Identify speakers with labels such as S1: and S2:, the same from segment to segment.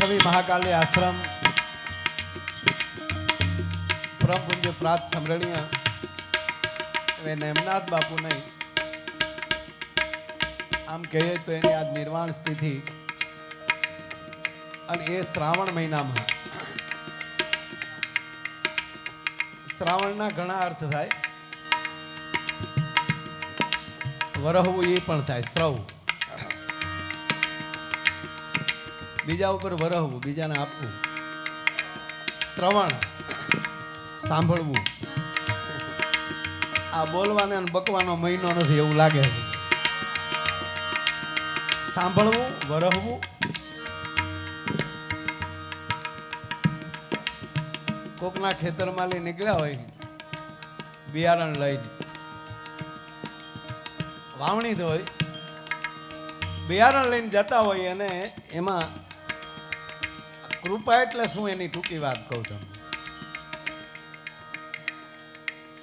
S1: છવી મહાકાલી આશ્રમ. પરમ પૂજ્ય પ્રાત સમરણીય હવે નેમનાથ બાપુ નહીં. આમ કહીએ તો એની આજ નિર્વાણ સ્થિતિ. અને એ શ્રાવણ મહિનામાં. શ્રાવણના ઘણા અર્થ થાય. વરહવું એ પણ થાય, શ્રવ. બીજા ઉપર વરહવું, બીજાને આપવું. શ્રવણ, સાંભળવું. આ બોલવાને બકવાનો મહિનો નથી એવું લાગે. સાંભળવું, વરહવું. કોકના ખેતરમાં લઈ નીકળ્યા હોય, બિયારણ લઈને. વાવણી હોય. બિયારણ લઈને જતા હોય અને એમાં કૃપા એટલે શું એની ટૂંકી વાત કહું તમને?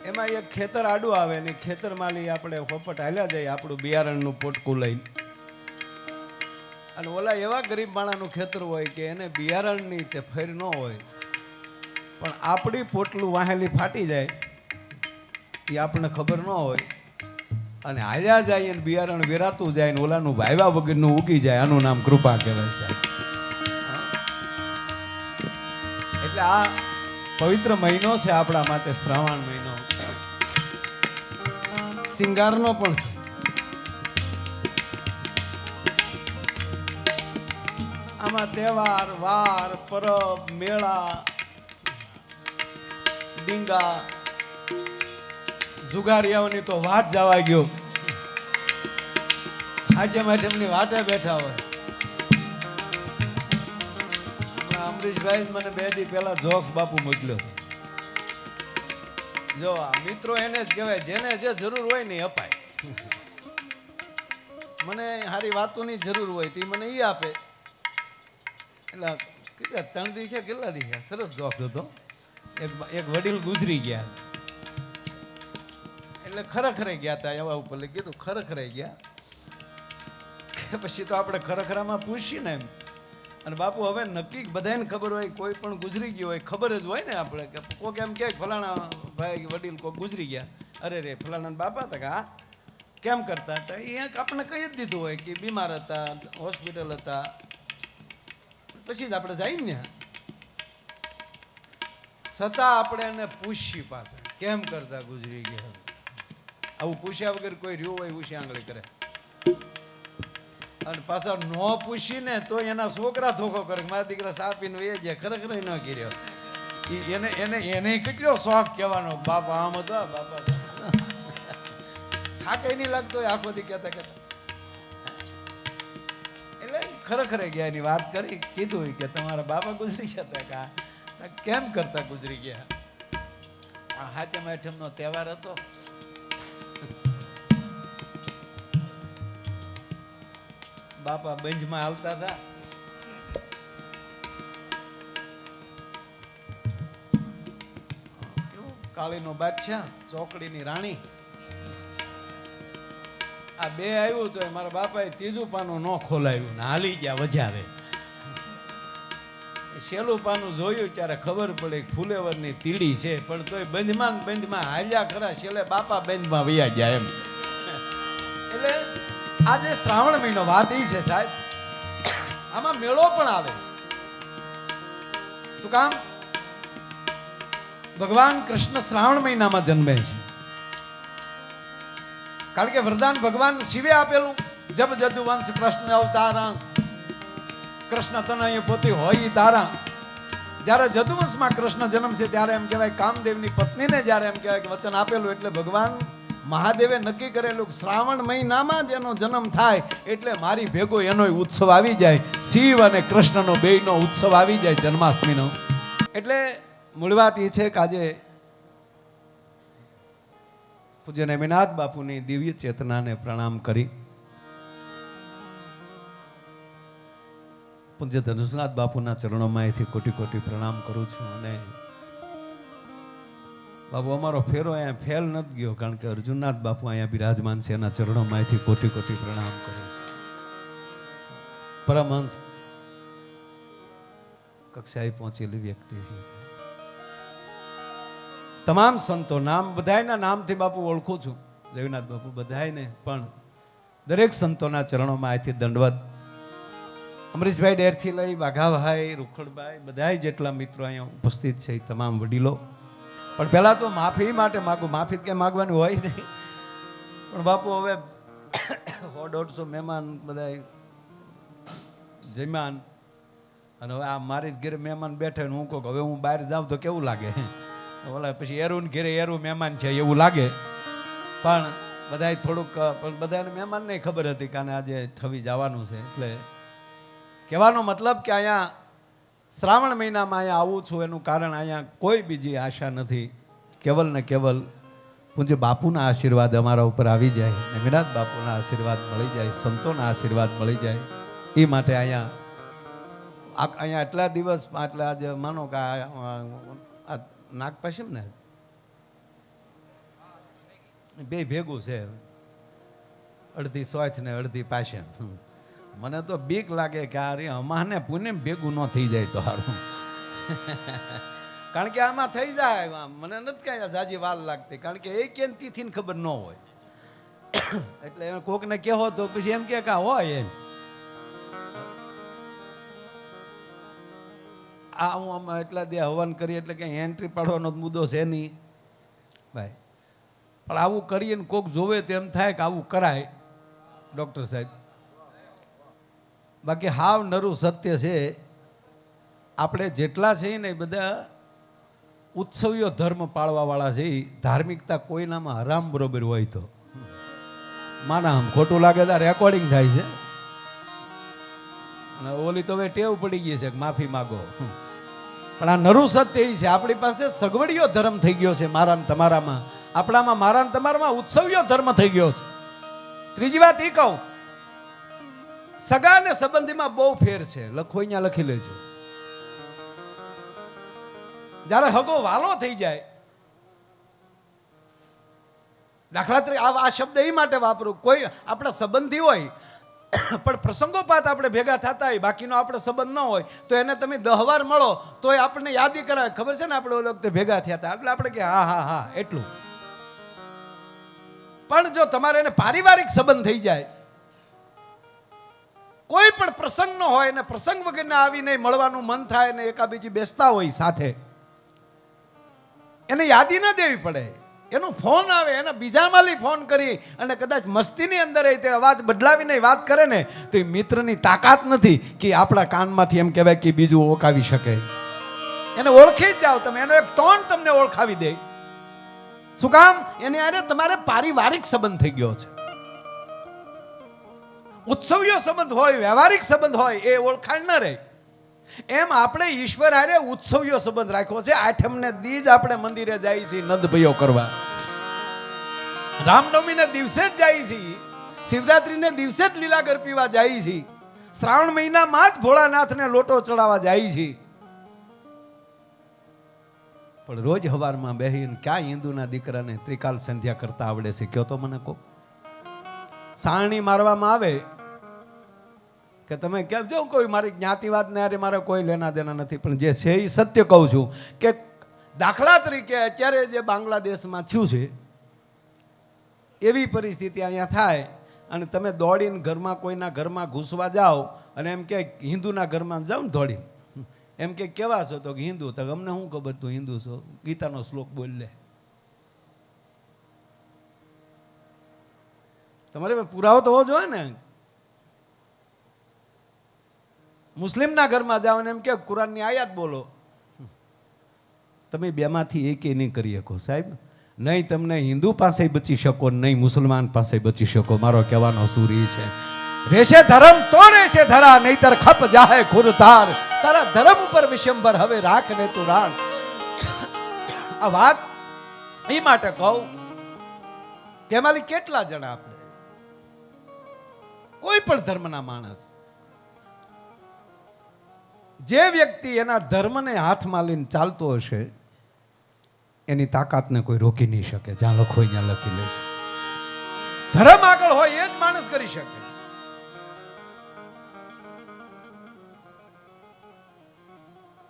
S1: એમાં એક ખેતર આડું આવે ને ખેતર માલી આપણે ફોપટ હાલ્યા જઈએ આપણું બિયારણનું પોટકું લઈને. અને ઓલા એવા ગરીબ માણાનું ખેતર હોય કે એને બિયારણની તે ફેર ન હોય. પણ આપણી પોટલું વાહેલી ફાટી જાય, એ આપણને ખબર ન હોય. અને હાલ્યા જાય અને બિયારણ વેરાતું જાય ને ઓલાનું વાયવા વગરનું ઉગી જાય, આનું નામ કૃપા કહેવાય સાહેબ. એટલે આ પવિત્ર મહિનો છે આપણા માટે, શ્રાવણ મહિનો. સિંગારનો પણ છે. આમાં તહેવાર, વાર પરબ મેળા, ડીંગા, જુગારિયાઓની તો વાત જવા ગયો. આજે માઠમની વાટે બેઠા હોય. અમરીશભાઈ મને બે દી પહેલા જોક્સ બાપુ મોકલ્યો જો મિત્રો એને જ કહેવાય, જેને જે જરૂર હોય ને અપાય. મને સારી વાતોની જરૂર હોય તે મને એ આપે. એટલે કેટલા, ત્રણ દી છે કેટલા દી સરસ જોક્સ હતો. એક એક વડીલ ગુજરી ગયા. એટલે ખરેખરે ગયા હતા એવા ઉપર. કીધું ખરેખરે ગયા. પછી તો આપણે ખરેખરામાં પૂછીએ ને એમ. અને બાપુ હવે નક્કી બધાને ખબર હોય, કોઈ પણ ગુજરી ગયો હોય, ખબર જ હોય ને આપણે કે કોક એમ કે ફલાણા ભાઈ વડીલ કોક ગુજરી ગયા. અરે રે ફલાણા બાપા હતા કે હા? કેમ કરતા હતા? એ આપણે કહી જ દીધું હોય કે બીમાર હતા, હોસ્પિટલ હતા. પછી જ આપણે જઈએ ને છતાં આપણે એને પૂછી પાસે કેમ કરતા ગુજરી ગયા? આવું પૂછ્યા વગર કોઈ રહ્યું હોય ઉછી આંગળી કરે. અને પાછા ન પૂછીને તો એના છોકરા ધોખો કરે મારા દીકરા સાપીને એ જે ખરેખર ન કર્યો. એને એને એને કેટલો શોખ કહેવાનો? બાપા આમ હતા, બાપા થાકે નહીં લાગતો આખો દી કહેતા કહેતા. એટલે ખરેખર ગયા એની વાત કરી, કીધું કે તમારા બાપા ગુજરી હતા કા? કેમ કરતા ગુજરી ગયા? આ હાચમ આઠમનો તહેવાર હતો. બાપા બંજમાં આવતા હતા? કાળીનો બાદશાહ, ચોકડીની રાણી. આ બે આવ્યું તો મારા બાપાએ ત્રીજું પાનું ન ખોલાયું ને હાલી ગયા વધારે. છેલ્લું પાનું જોયું ત્યારે ખબર પડી ફુલેવરની તીડી છે, પણ તોય બંધમાં બંધમાં હાલ્યા ખરા, છેલ્લે બાપા બંધમાં વયા ગયા એમ. એટલે આજે શ્રાવણ મહિનો, વાત એ છે સાહેબ. આમાં મેળો પણ આવે. શું કામ? ભગવાન કૃષ્ણ શ્રાવણ મહિનામાં જન્મે છે. કારણ કે વરદાન ભગવાન શિવે આપેલું. જબ જદુવંશ કૃષ્ણ અવતારા. કૃષ્ણ તનય પોતે હોય તારા. જ્યારે જદુવંશમાં કૃષ્ણ જન્મ છે ત્યારે એમ કહેવાય કામદેવની પત્નીને જ્યારે એમ કહેવાય કે વચન આપેલું એટલે ભગવાન મહાદેવે નક્કી કરેલું શ્રાવણ મહિનામાં જ એનો જન્મ થાય એટલે મારી ભેગો એનો ઉત્સવ આવી જાય. શિવ અને કૃષ્ણનો બેયનો ઉત્સવ આવી જાય જન્માષ્ટમીનો. એટલે મૂળ વાત એ છે કે આજે પૂજ્ય નેમિનાથ બાપુની દિવ્ય ચેતનાને પ્રણામ કરી. પૂજ્ય ધનુષનાથ બાપુના ચરણોમાં એથી કોટી કોટી પ્રણામ કરું છું અને બાપુ, અમારો ફેરો અહીંયા ફેલ નથી ગયો, કારણ કે અર્જુનનાથ બાપુ અહીંયા બિરાજમાન છે, એના ચરણોમાં અહીંથી કોટી કોટી પ્રણામ કરું પરમહંસ કક્ષાએ પહોંચેલી વ્યક્તિ છે તમામ સંતો, નામ, બધાયના નામથી બાપુ ઓળખું છું, દેવનાથ બાપુ બધાયને, પણ દરેક સંતોના ચરણોમાં અહીંથી દંડવત. અમરીશભાઈ ડેરથી લઈ વાઘાભાઈ રૂખડભાઈ, બધાય જેટલા મિત્રો અહીંયા ઉપસ્થિત છે તમામ વડીલો. પણ પહેલાં તો માફી માટે માગું. માફી કંઈ માગવાની હોય નહીં. પણ બાપુ, હવે સો દોઢસો મહેમાન બધા જમ્યાન અને હવે આ મારી જ ઘેરે મહેમાન બેઠે હું કહું હવે હું બહાર જાઉં તો કેવું લાગે? ઓલા પછી એરું ઘરે એરું મહેમાન છે, એવું લાગે. પણ બધાય થોડુંક, પણ બધાને મહેમાનને ખબર હતી કે આજે થવી જવાનું છે. એટલે કહેવાનો મતલબ કે અહીંયા શ્રાવણ મહિનામાં અહીંયા આવું છું, એનું કારણ અહીંયા કોઈ બીજી આશા નથી. કેવલ ને કેવલ પૂજ્ય બાપુના આશીર્વાદ અમારા ઉપર આવી જાય ને વિરાટ બાપુના આશીર્વાદ મળી જાય, સંતોના આશીર્વાદ મળી જાય. એ માટે અહીંયા અહીંયા એટલા દિવસ એટલે આજે માનો કે આ આ નાગ ને? બે ભેગું છે. અડધી સોચ ને અડધી પાછળ મને તો બીક લાગે કે આ રે અમાને પુને ભેગું ન થઈ જાય તો સારું કારણ કે આમાં થઈ જાય મને નથી કાંઈ જાજી વાલ લાગતી. કારણ કે એ કેમ તિથિને ખબર ન હોય. એટલે એમ કોકને કહેવો તો પછી એમ કે કા હોય એમ. આ હું આમાં એટલા દે હવન કરી એટલે કંઈ એન્ટ્રી પાડવાનો મુદ્દો છે નહીં. ભાઈ. પણ આવું કરીએ ને કોક જોવે તો એમ થાય કે આવું કરાય. ડૉક્ટર સાહેબ. બાકી હાવ નરું સત્ય છે. આપણે જેટલા છીએ ને એ બધા ઉત્સવીય ધર્મ પાળવાવાળા છે ધાર્મિકતા કોઈનામાં હરામ બરોબર હોય તો. માના આમ ખોટું લાગે તો રેકોર્ડિંગ થાય છે. અને ઓલી તો હવે ટેવ પડી ગઈ છે માફી માગો. પણ આ નરું સત્ય એ છે, આપણી પાસે સગવડીયો ધર્મ થઈ ગયો છે મારા તમારામાં. આપણામાં મારા તમારામાં ઉત્સવીયો ધર્મ થઈ ગયો છે. ત્રીજી વાત એ કહું સગા અને સંબંધીમાં બહુ ફેર છે. લખો અહીંયા લખી લેજો. જ્યારે હગો વાલો થઈ જાય દાખલા તરીકે આ શબ્દ એ માટે વાપરું, કોઈ આપણા સંબંધી હોય, પણ પ્રસંગોપાત આપણે ભેગા થતા હોય, બાકીનો આપણો સંબંધ ન હોય, તો એને તમે દહવાર મળો તો એ આપણને યાદી કરાવે. ખબર છે ને આપણે ઓલો વખતે ભેગા થયા હતા? એટલે આપણે કે, હા હા હા, એટલું. પણ જો તમારે એને પારિવારિક સંબંધ થઈ જાય કોઈ પણ પ્રસંગ ન હોય ને પ્રસંગ વગરને આવીને મળવાનું મન થાય ને એકાબીજી બેસતા હોય સાથે, એને યાદી ન દેવી પડે. એનો ફોન આવે, એના બીજા માલી ફોન કરી અને કદાચ મસ્તીની અંદર તે અવાજ બદલાવીને વાત કરે ને, તો એ મિત્રની તાકાત નથી કે આપણા કાનમાંથી એમ કહેવાય કે બીજું ઓળખાવી શકે. એને ઓળખી જ જાઓ તમે, એનો એક ટોન તમને ઓળખાવી દે. શું કામ? એની આરે તમારે પારિવારિક સંબંધ થઈ ગયો છે. ઉત્સવીય સંબંધ હોય, વ્યવહારિક સંબંધ હોય, એ ઓળખાણ ન રહે. એમ આપણે ઈશ્વર હારે ઉત્સવીય સંબંધ રાખ્યો છે. આઠમને દી જ આપણે મંદિરે જાય છીએ, નંદભયો કરવા. રામનવમીને દિવસે જ જાય છીએ. શિવરાત્રીને દિવસે જ લીલાગર પીવા જાય છીએ. શ્રાવણ મહિનામાં જ ભોળાનાથને લોટો ચડાવવા જાય છીએ. પણ રોજ હવારમાં બેહીને ક્યાં હિન્દુના દીકરાને ત્રિકાલ સંધ્યા કરતા આવડે છે? કયો તો મને કહો. સારણી મારવામાં આવે કે તમે કેમ જો કોઈ મારી જ્ઞાતિવાદ ને હારે મારે કોઈ લેના દેના નથી, પણ જે છે એ સત્ય કહું છું કે દાખલા તરીકે અત્યારે જે બાંગ્લાદેશમાં થયું છે, એવી પરિસ્થિતિ અહીંયા થાય અને તમે દોડીને ઘરમાં કોઈના ઘરમાં ઘૂસવા જાઓ અને એમ કે હિન્દુના ઘરમાં જાઓ ને દોડીને. એમ કે કેવા છો તો હિન્દુ, તો અમને શું ખબર તું હિન્દુ છો? ગીતાનો શ્લોક બોલ લે. તમારે પુરાવો તો હોવો જોઈએ ને. મુસ્લિમના ઘરમાં જાઓ ને એમ કે કુરાનની આયાત બોલો. તમે બેમાંથી એક નહીં કરી શકો, સાહેબ. નહીં તમને હિન્દુ પાસે બચી શકો, નહીં મુસલમાન પાસે બચી શકો. મારો કહેવાનો સૂરી છે. રેશે ધર્મ તો રેશે ધરા, નહીતર ખપ જાહે ખુરતાર તારા ધર્મ ઉપર વિશંબર હવે રાખ ને તું રાણ. આ વાત એ માટે કહું કે એમાંથી કેટલા જણા આપણે? કોઈ પણ ધર્મના માણસ જે વ્યક્તિ એના ધર્મને હાથમાં લઈને ચાલતો હશે, એની તાકાતને કોઈ રોકી નહીં શકે. જ્યાં લખો ત્યાં લખી લે ધર્મ આગળ હોય એ જ માણસ કરી શકે.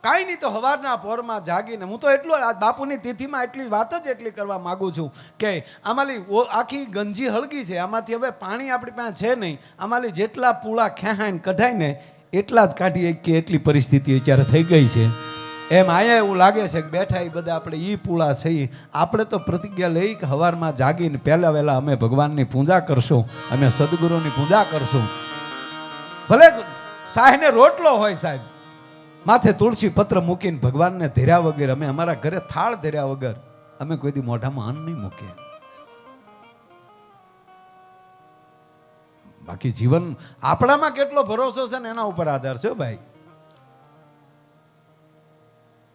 S1: કાંઈ નહીં તો હવારના પોરમાં જાગીને, હું તો એટલું આ બાપુની તિથિમાં એટલી વાત જ એટલી કરવા માગું છું કે આમાંલી આખી ગંજી હળગી છે. આમાંથી હવે પાણી આપણી પાસે છે નહીં. આમાંલી જેટલા પૂળા ખેહાઈને કઢાય ને એટલા જ કાઢીએ કે એટલી પરિસ્થિતિ અત્યારે થઈ ગઈ છે. એમ અહીંયા એવું લાગે છે કે બેઠા એ બધા આપણે ઈ પૂળા છીએ આપણે તો પ્રતિજ્ઞા લઈ કે હવારમાં જાગીને પહેલાં વહેલા અમે ભગવાનની પૂજા કરશું, અમે સદગુરુની પૂજા કરશું. ભલે સાહેને રોટલો હોય સાહેબ, માથે તુલસી પત્ર મૂકીને ભગવાનને ધર્યા વગર, અમે અમારા ઘરે થાળ ધર્યા વગર, અમે કોઈ દી મોઢામાં અન્ન નહીં મૂકીએ. બાકી જીવન આપણામાં કેટલો ભરોસો છે ને એના ઉપર આધાર છે ભાઈ.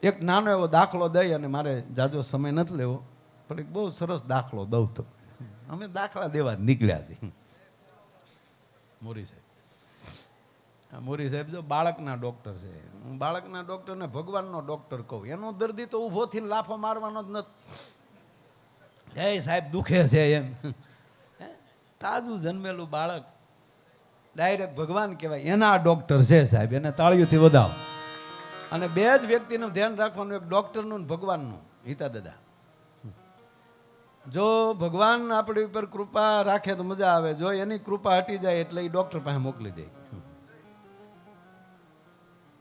S1: એક નાનો એવો દાખલો દઈ અને મારે જાજો સમય નથી લેવો, પણ એક બહુ સરસ દાખલો દઉં તો અમે દાખલા દેવા નીકળ્યા છીએ. મોરી સાહેબ. મોરી સાહેબ જો બાળકના ડોક્ટર છે. હું બાળકના ડૉક્ટરને ભગવાનનો ડોક્ટર કહું. એનો દર્દી તો ઊભો થઈને લાફો મારવાનો જ નથી. એ સાહેબ દુખે છે એમ? તાજું જન્મેલું બાળક ડાયરેક્ટ ભગવાન કહેવાય. એના ડોક્ટર છે સાહેબ, એને તાળીઓથી વધાવો. અને બે જ વ્યક્તિનું ધ્યાન રાખવાનું, એક ડોક્ટરનું ભગવાનનું હિતા દાદા જો ભગવાન આપણી ઉપર કૃપા રાખે તો મજા આવે. જો એની કૃપા હટી જાય એટલે એ ડોક્ટર પાસે મોકલી દે.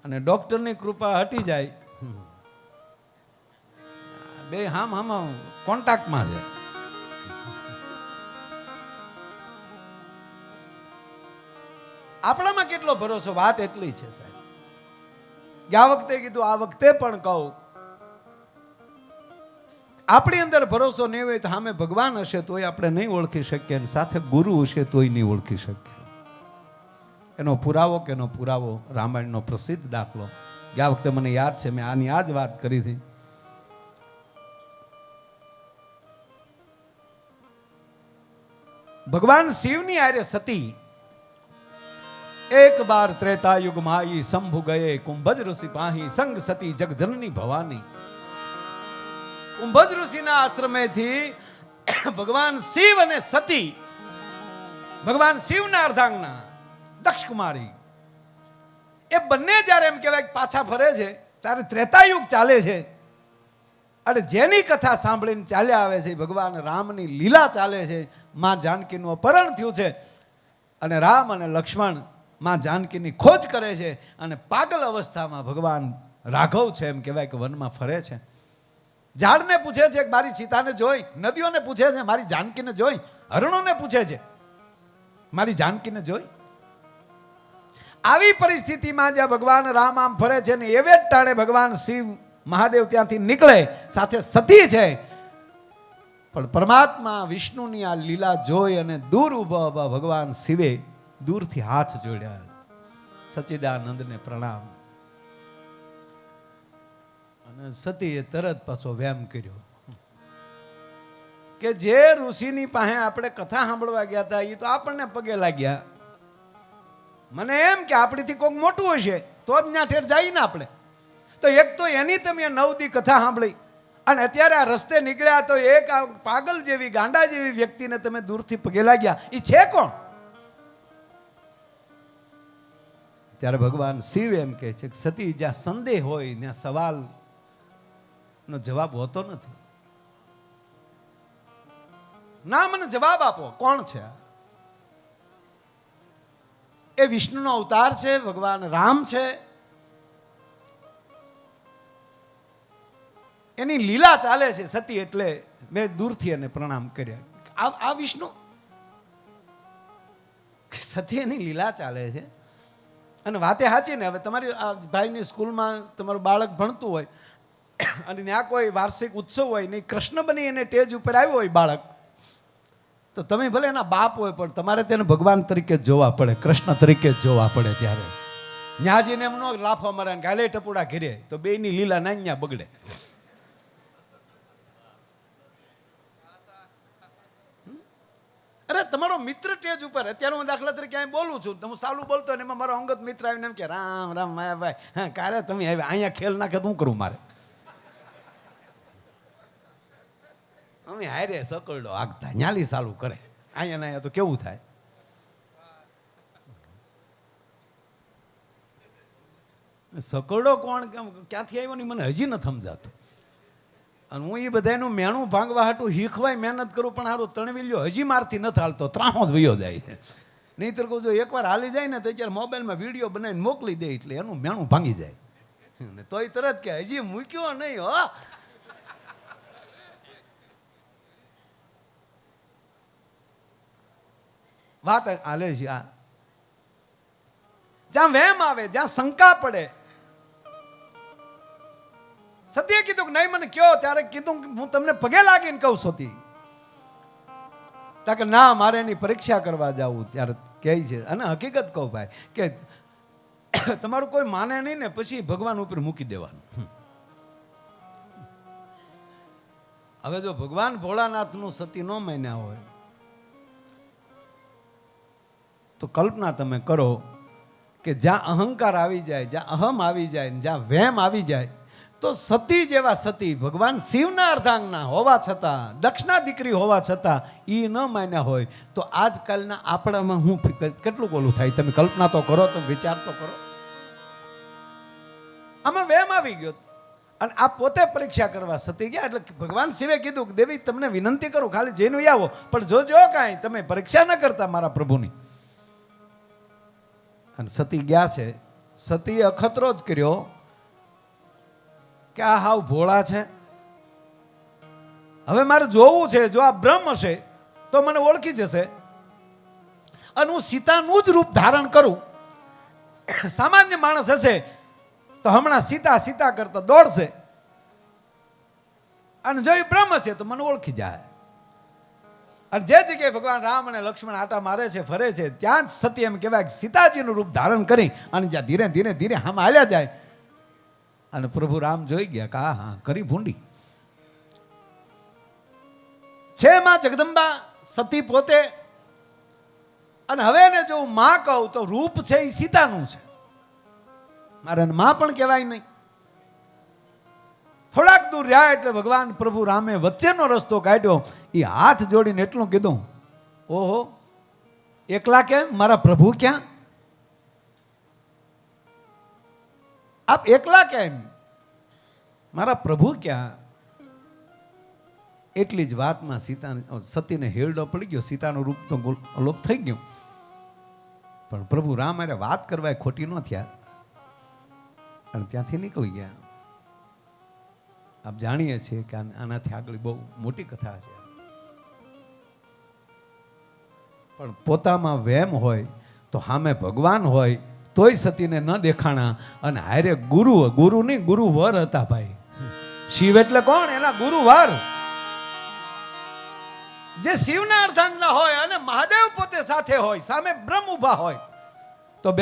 S1: અને ડોક્ટરની કૃપા હટી જાય. બે હામ હામ કોન્ટેક્ટમાં છે. આપણામાં કેટલો ભરોસો? વાત એટલી છે, સાહેબ. ગયા વખતે કીધું, આ વખતે પણ કહું. આપણી અંદર ભરોસો નહીં હોય તો સામે ભગવાન હશે તોય આપણે નહીં ઓળખી શકીએ અને સાથે ગુરુ હશે તોય નહીં ઓળખી શકીએ. એનો પુરાવો કે એનો પુરાવો રામાયણનો પ્રસિદ્ધ દાખલો. ગયા વખતે મને યાદ છે, મેં આની આ જ વાત કરી હતી. ભગવાન શિવની આર્ય સતી એક બાર ત્રેતા યુગ માઈ શંભુ ગયે, કુંભજ ઋષિ પાહી, સંગ સતી જગજનની ભવાની. કુંભજ ઋષિના આશ્રમેથી ભગવાન શિવ અને સતી, ભગવાન શિવના અર્ધાંગના દક્ષ કુમારી એ બંને જ્યારે એમ કહેવાય પાછા ફરે છે, ત્યારે ત્રેતાયુગ ચાલે છે. અને જેની કથા સાંભળીને ચાલ્યા આવે છે, ભગવાન રામની લીલા ચાલે છે, માં જાનકીનું અપહરણ થયું છે. અને રામ અને લક્ષ્મણ માં જાનકીની ખોજ કરે છે અને પાગલ અવસ્થામાં ભગવાન રાઘવ છે એમ કહેવાય કે વનમાં ફરે છે. ઝાડને પૂછે છે કે મારી સીતાને જોઈ, નદીઓને પૂછે છે, મારી જાનકીને જોઈ, હરણોને પૂછે છે, મારી જાનકીને જોઈ? આવી પરિસ્થિતિમાં જ્યાં ભગવાન રામ આમ ફરે છે ને એવે જ ટાણે ભગવાન શિવ મહાદેવ ત્યાંથી નીકળે, સાથે સતી છે. પણ પરમાત્મા વિષ્ણુની આ લીલા જોઈ અને દૂર ઊભા ઊભા ભગવાન શિવે દૂરથી હાથ જોડ્યા. સચિદાનંદને પ્રણામ. અને સતીએ તરત પાછો વ્યાયામ કર્યો. કે જે ઋષિની પાસે આપણે કથા સાંભળવા ગયા હતા એ તો આપણને પગે લાગ્યા. મને એમ કે આપણીથી કોઈક મોટું હશે, તો જ ત્યાં ઠેર જાય ને આપણે. તો એક તો એની તમે નવદી કથા સાંભળી, અને અત્યારે આ રસ્તે નીકળ્યા તો એક પાગલ જેવી, ગાંડા જેવી વ્યક્તિને તમે દૂરથી પગે લાગ્યા. એ છે કોણ? ત્યારે ભગવાન શિવ એમ કહે છે કે, સતી, જ્યાં સંદેહ હોય, ત્યાં સવાલ નો જવાબ હોતો નથી. ના, મને જવાબ આપો, કોણ છે એ વિષ્ણુનો અવતાર છે, ભગવાન રામ છે. એની લીલા ચાલે છે, સતી, એટલે મેં દૂરથી એને પ્રણામ કર્યા. આ આ વિષ્ણુ? સતી એની લીલા ચાલે છે. અને વાતે સાચી ને. હવે તમારી આ ભાઈની સ્કૂલમાં તમારું બાળક ભણતું હોય અને ત્યાં કોઈ વાર્ષિક ઉત્સવ હોય નહીં કૃષ્ણ બની એને ટેજ ઉપર આવ્યો હોય બાળક, તો તમે ભલે એના બાપ હોય, પણ તમારે તેને ભગવાન તરીકે જોવા પડે, કૃષ્ણ તરીકે જ જોવા પડે ત્યારે. ન્યાજીને એમનો લાફો મરે ને ગાલે ટપુડા ઘેરે, તો બેયની લીલા નાન્યા બગડે. અરે, તમારો મિત્ર ટેજ ઉપર, અત્યારે હું દાખલા તરીકે અહીં બોલું છું હું સાલું બોલતો ને એમાં મારો અંગત મિત્ર આવીને એમ કે, રામ રામ માયાભાઈ હા, કારે તમે આવ્યા? અહીંયા ખેલ નાખે હું કરું મારે? અમે હારે સકલડો આગતા, ન્યાલી સાલું કરે. અહીંયા ને તો કેવું થાય? સકડો કોણ, કેમ, ક્યાંથી આવ્યો ને મને હજી નથી સમજાતું. અને હું એ બધાનું મેણું ભાંગવા હાટું શીખવાય મહેનત કરું, પણ હારું તણવીલ્યો હજી મારથી નથી હાલતો ત્રાહો જ વયો જાય છે. નહીંતર કહું જો એકવાર હાલી જાય ને તો અત્યારે મોબાઈલમાં વીડિયો બનાવીને મોકલી દે એટલે એનું મેણું ભાંગી જાય. ને તોય તરત કે, હજી મૂક્યો નહીં, હો. વાત હાલે છે આ. જ્યાં વહેમ આવે, જ્યાં શંકા પડે સત્ય કીધું કે નહીં, મને કયો? ત્યારે કીધું કે હું તમને પગે લાગીને કહું સતી. કે ના, મારે એની પરીક્ષા કરવા જવું ત્યારે કહે છે. અને હકીકત કહું ભાઈ, કે તમારું કોઈ માને નહીં ને, પછી ભગવાન ઉપર મૂકી દેવાનું. હવે જો ભગવાન ભોળાનાથનું સતી ન માન્યા હોય, તો કલ્પના તમે કરો કે જ્યાં અહંકાર આવી જાય, જ્યાં અહમ આવી જાય જ્યાં વહેમ આવી જાય તો સતી જેવા સતી, ભગવાન શિવના અર્ધાંગના હોવા છતાં, દક્ષના દીકરી હોવા છતાં એ ન માન્યા હોય. તો આજકાલના આપણામાં હું કેટલું બોલું થાય? તમે કલ્પના તો કરો, તમે વિચાર તો કરો. આમાં વેમ આવી ગયો. અને આ પોતે પરીક્ષા કરવા સતી ગયા એટલે ભગવાન શિવે કીધું કે, દેવી, તમને વિનંતી કરું, ખાલી જઈને આવો. પણ જોજો કાંઈ, તમે પરીક્ષા ન કરતા મારા પ્રભુની. અને સતી ગયા છે. સતીએ અખતરો જ કર્યો. કે આ હાવ ભોળા છે? હવે મારે જોવું છે, જો આ બ્રહ્મ હશે તો મને ઓળખી જશે. અને હું સીતાનું જ રૂપ ધારણ કરું. સામાન્ય માણસ હશે તો હમણાં સીતા સીતા કરતા દોડશે. અને જો એ બ્રહ્મ છે, તો મને ઓળખી જાય. અને જે જગ્યાએ ભગવાન રામ અને લક્ષ્મણ આટા મારે છે, ફરે છે, ત્યાં જ સત્ય એમ કહેવાય સીતાજીનું રૂપ ધારણ કરી અને જ્યાં ધીરે ધીરે ધીરે આમ હાલ્યા જાય અને પ્રભુ રામ જોઈ ગયા કે હા હા કરી ભૂંડી. છે માં જગદંબા, સતી પોતે. અને હવે એને જો હું માં કહું તો રૂપ છે એ સીતાનું છે. મારે માં પણ કહેવાય નહીં. થોડાક દૂર રહ્યા એટલે ભગવાન પ્રભુ રામે વચ્ચેનો રસ્તો કાઢ્યો. એ હાથ જોડીને એટલું કીધું, ઓહો, એકલા કેમ? મારા પ્રભુ ક્યાં? આપ એકલા કેમ? મારા પ્રભુ ક્યાં? એટલી જ વાતમાં સીતા સતીને હેરડો પડી ગયો. સીતાનું રૂપ તો અલોપ થઈ ગયું. પણ પ્રભુ રામ અરે વાત કરવા ખોટી ન થયા. અને ત્યાંથી નીકળી ગયા. આપ જાણીએ છીએ કે આનાથી આગળ બહુ મોટી કથા છે. પણ પોતામાં વહેમ હોય તો સામે ભગવાન હોય. તોય સતીને ન દેખાણા. અને હારે ગુરુ ગુરુ નહીં ગુરુવર હતા ભાઈ. શિવ એટલે કોણ? એના ગુરુવર જે શિવના અર્ધાંગના હોય અને મહાદેવ પોતે સાથે હોય, સામે બ્રહ્મ ઊભા હોય.